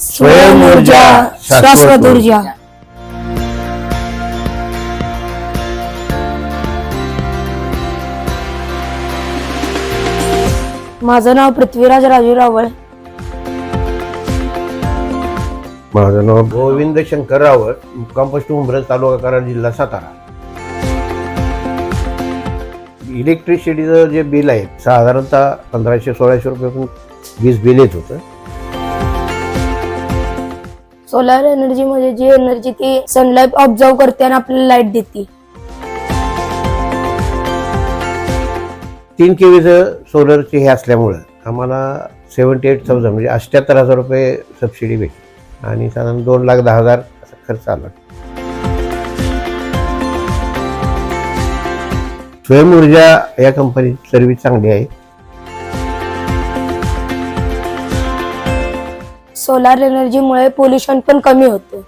स्वयं ऊर्जा शाश्वत ऊर्जा. माझं नाव पृथ्वीराज राजू रावळ. माझं नाव गोविंद शंकर रावळ. मुक्काम पोस्ट उमरज तालुका कराड जिल्हा सातारा. इलेक्ट्रिसिटीचं जे बिल आहे साधारणतः पंधराशे सोळाशे रुपये वीज बिल येत होतं. सोलार एनर्जी म्हणजे जी एनर्जी ती सनलाईट ऑब्झर्व करते आणि आपल्याला लाइट देते. तीन केवीचं सोलरचे हे असल्यामुळं आम्हाला सेवन्टी एट थाउजंड म्हणजे अठ्याहत्तर हजार रुपये सबसिडी भेटली. आणि साधारण दोन लाख दहा हजार असा खर्च आला. स्वयं ऊर्जा या कंपनीची सर्व्हिस चांगली आहे. सोलार एनर्जीमुळे पोल्युशन पण कमी होतं